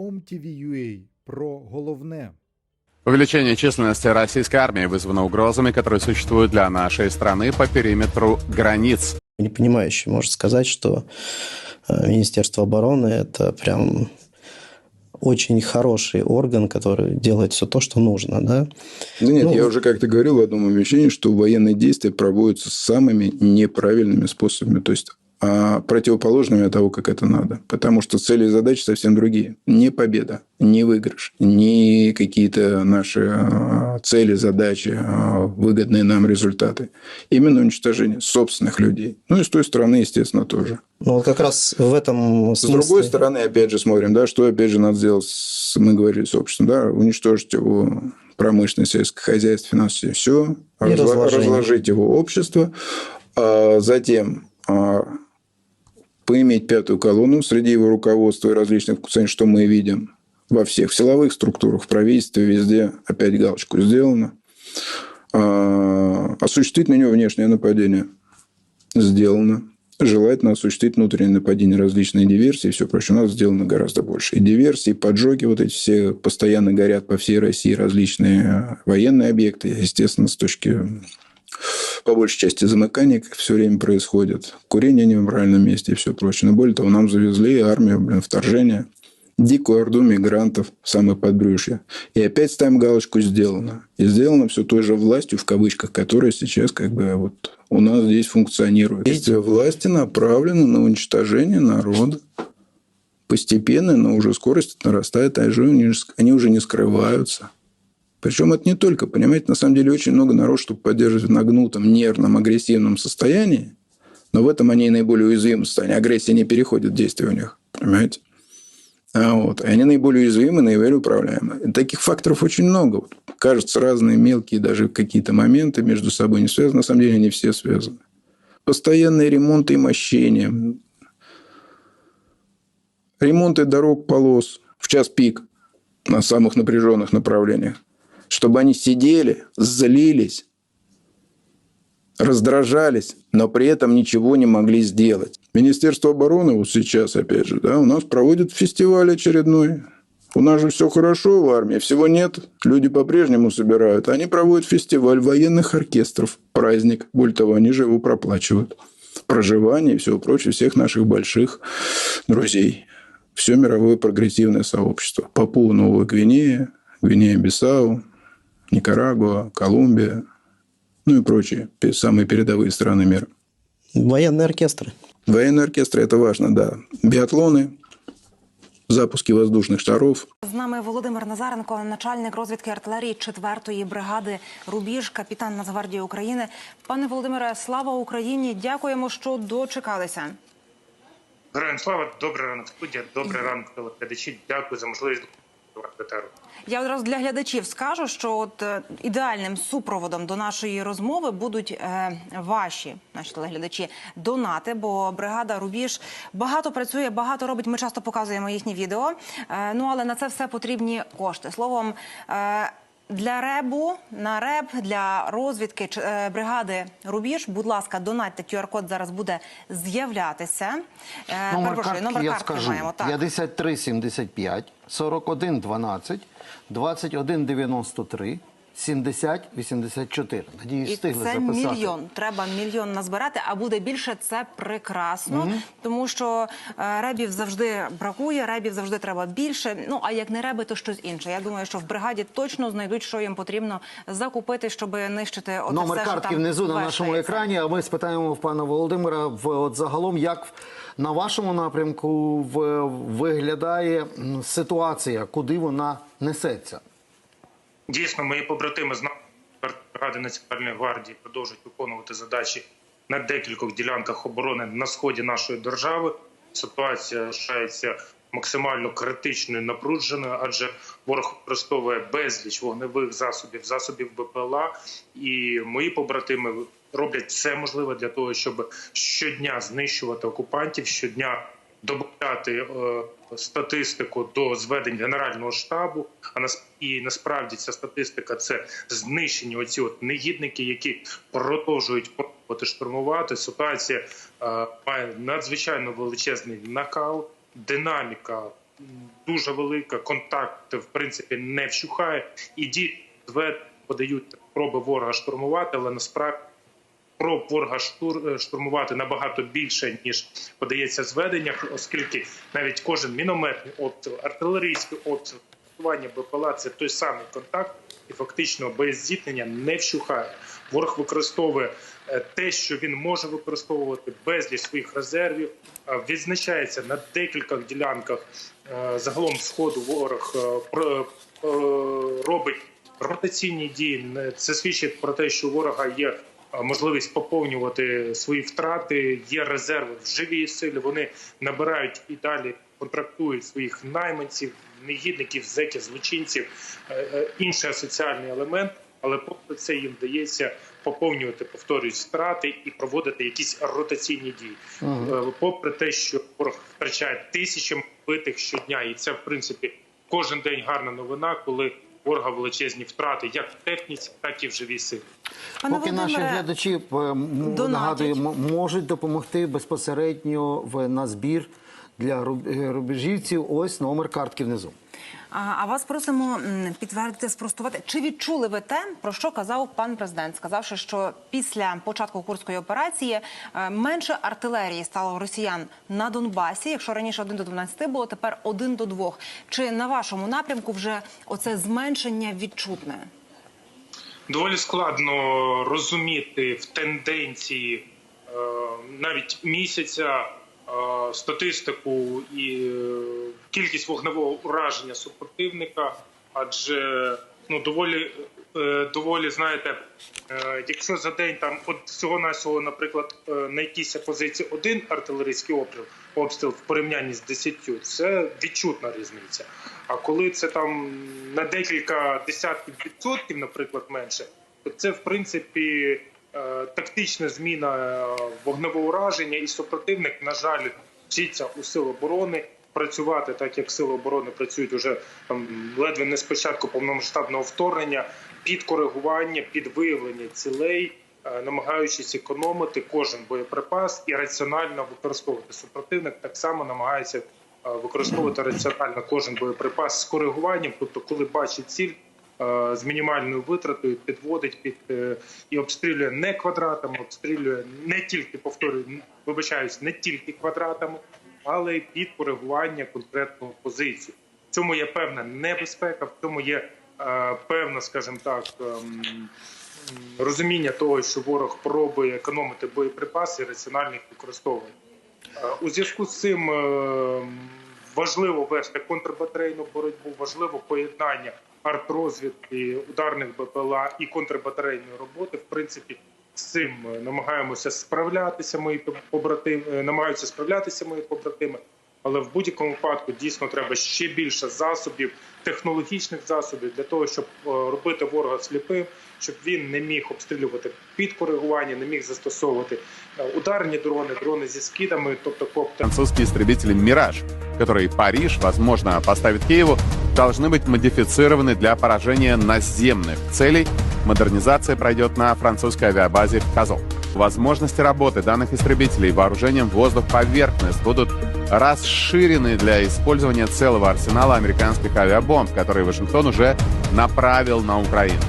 OMTV.ua про головне. Увеличение численности российской армии вызвано угрозами, которые существуют для нашей страны по периметру границ. непонимающий может сказать, что э, Министерство обороны это прям очень хороший орган, который делает все то, что нужно, да. Да нет, Ну, я уже как-то говорил в одном вещании, что военные действия проводятся самыми неправильными способами, то есть противоположными от того, как это надо. Потому что цели и задачи совсем другие. Не победа, не выигрыш, не какие-то наши а, цели, задачи, а, выгодные нам результаты. Именно уничтожение собственных людей. Ну и с той стороны, естественно, тоже. Ну, вот как раз в этом С смысле... другой стороны, опять же, смотрим, да, что опять же надо сделать, с, мы говорили с обществом, да, уничтожить его промышленность, сельское хозяйство, финансы, все, И разложение. разложить его общество, а затем а, поиметь пятую колонну среди его руководства и различных функционеров, что мы видим во всех силовых структурах, в правительстве, везде, опять галочку сделано. А, осуществить на него внешнее нападение сделано. Желательно осуществить внутреннее нападение, различные диверсии все прочее. У нас сделано гораздо больше. И диверсии, поджоги, вот эти все постоянно горят по всей России различные э, военные объекты. Естественно, с точки по большей части замыкания как все время происходит. Курение не в правильном месте и все прочее. Но более того, нам завезли армию, блин, вторжение. Дикую орду мигрантов в самое подбрюшье. И опять ставим галочку «сделано». И сделано все той же властью, в кавычках, которая сейчас как бы вот у нас здесь функционирует. Действия власти направлены на уничтожение народа. Постепенно, но уже скорость нарастает, а они уже не скрываются. Причем это не только, понимаете, на самом деле очень много народу, чтобы поддерживать в нагнутом, нервном, агрессивном состоянии, но в этом они и наиболее уязвимы состоянии. Агрессия не переходит в действие у них, понимаете? А вот. И они наиболее уязвимы, наиболее управляемы. И таких факторов очень много. Вот, кажется, разные мелкие даже какие-то моменты между собой не связаны. На самом деле они все связаны. Постоянные ремонты и мощения. Ремонты дорог, полос в час пик на самых напряженных направлениях. Чтобы они сидели, злились, раздражались, но при этом ничего не могли сделать. Министерство обороны вот сейчас, опять же, да, у нас проводит фестиваль очередной. У нас же все хорошо в армии, всего нет. Люди по-прежнему собирают. Они проводят фестиваль военных оркестров, праздник. Более того, они же его проплачивают. Проживание и всего прочего всех наших больших друзей. Все мировое прогрессивное сообщество. Папуа Новая Гвинея, Гвинея-Бисау, Никарагуа, Колумбия, ну и прочие пе- самые передовые страны мира. Военные оркестры. Военные оркестры – это важно, да. Биатлоны, запуски воздушных шаров. З нами Володимир Назаренко, начальник розвідки артилерії 4-ї бригади Рубіж, капітан Нацгвардії України. Пане Володимире, слава Україні! Дякуємо, що дочекалися. Героям слава, добрий ранок, студія, добрий ранок, телеглядачі. Дякую за можливість до етеру. я одразу для глядачів скажу, що от е, ідеальним супроводом до нашої розмови будуть е, ваші наші телеглядачі донати, бо бригада Рубіж багато працює, багато робить. Ми часто показуємо їхні відео. Е, ну але на це все потрібні кошти. Словом. Е, для ребу на реб для розвідки е, бригади Рубіж, будь ласка, донатьте QR-код зараз буде з'являтися. Е, Номер картки номер я скажу. маємо так. 53 75 41 12 21 93 70 84. Надіюсь, І встигли це записати. мільйон. Треба мільйон назбирати, а буде більше. Це прекрасно, тому що е, ребів завжди бракує, ребів завжди треба більше. Ну а як не реби, то щось інше. Я думаю, що в бригаді точно знайдуть, що їм потрібно закупити, щоб нищити Номер все, що картки там внизу на нашому екрані. А ми спитаємо в пана Володимира в от загалом, як на вашому напрямку в, виглядає ситуація, куди вона несеться. Дійсно, мої побратими з бригади Національної гвардії продовжують виконувати задачі на декількох ділянках оборони на сході нашої держави. Ситуація лишається максимально критичною, напруженою, адже ворог використовує безліч вогневих засобів, засобів БПЛА, і мої побратими роблять все можливе для того, щоб щодня знищувати окупантів, щодня додати е, статистику до зведень Генерального штабу. А і насправді ця статистика це знищені оці от негідники, які продовжують пробувати штурмувати. Ситуація е, має надзвичайно величезний накал, динаміка дуже велика. Контакт в принципі не вщухає. І звед подають спроби ворога штурмувати, але насправді спроб ворога е, штурмувати набагато більше ніж подається зведення, оскільки навіть кожен мінометний обстріл, артилерійський обстріл, БПЛА – це той самий контакт, і фактично без зіткнення не вщухає. Ворог використовує е, те, що він може використовувати безліч своїх резервів. Е, Відзначається на декількох ділянках загалом сходу. Ворог про- робить ротаційні дії. Це свідчить про те, що ворога є можливість поповнювати свої втрати. Є резерви в живій силі. Вони набирають і далі контрактують своїх найманців, негідників, зеків, злочинців, е, е, інший соціальний елемент. Але попри це їм вдається поповнювати, повторюють втрати і проводити якісь ротаційні дії. Е, Попри те, що ворог втрачає тисячі вбитих щодня, і це в принципі кожен день гарна новина, коли ворога величезні втрати, як в техніці, так і в живій силі. Пане Поки наші глядачі нагадую, можуть допомогти безпосередньо в на збір для е, рубежівців. Ось номер картки внизу. А вас просимо підтвердити, спростувати. Чи відчули ви те, про що казав пан президент, сказавши, що після початку курської операції е, менше артилерії стало росіян на Донбасі. Якщо раніше 1 до 12 було, тепер 1 до 2. Чи на вашому напрямку вже оце зменшення відчутне? Доволі складно розуміти в тенденції е, навіть місяця статистику і е, кількість вогневого ураження супротивника, адже ну доволі е, доволі знаєте, е, якщо за день там от всього навсього наприклад, е, на якійсь позиції один артилерійський обстріл, обстріл в порівнянні з десятью, це відчутна різниця. А коли це там на декілька десятків відсотків, наприклад, менше, то це в принципі е, тактична зміна е, вогневого ураження, і супротивник, на жаль, вчиться у сил оборони працювати так, як сили оборони працюють уже там ледве не з початку повномасштабного вторгнення, під коригування, під виявлення цілей. е, Намагаючись економити кожен боєприпас і раціонально використовувати супротивник, так само намагається е, використовувати раціонально кожен боєприпас з коригуванням, тобто, коли бачить ціль е, з мінімальною витратою, підводить під е, і обстрілює не квадратами, обстрілює не тільки повторюю, вибачаюсь, не тільки квадратами, але й під коригування конкретної позиції. В цьому є певна небезпека, в цьому є е, певна, скажімо так. ем, Розуміння того, що ворог пробує економити боєприпаси і раціонально їх використовує. Е, У зв'язку з цим е, важливо вести контрбатарейну боротьбу, важливо поєднання артрозвідки, ударних БПЛА і контрбатарейної роботи. В принципі, з цим е, намагаємося справлятися. Мої побратими е, намагаються справлятися мої побратими. Але в будь-якому випадку дійсно треба ще більше засобів, технологічних засобів для того, щоб е, робити ворога сліпим, щоб він не міг обстрілювати під коригування, не міг застосовувати ударні дрони, дрони зі скидами, тобто коптер. Французские истребители «Мираж», которые Париж, возможно, поставит Киеву, должны быть модифицированы для поражения наземных целей. Модернизация пройдет на французской авиабазе в Казов. Возможности работы данных истребителей вооружением воздух-поверхность будут расширены для использования целого арсенала американских авиабомб, которые Вашингтон уже направил на Украину.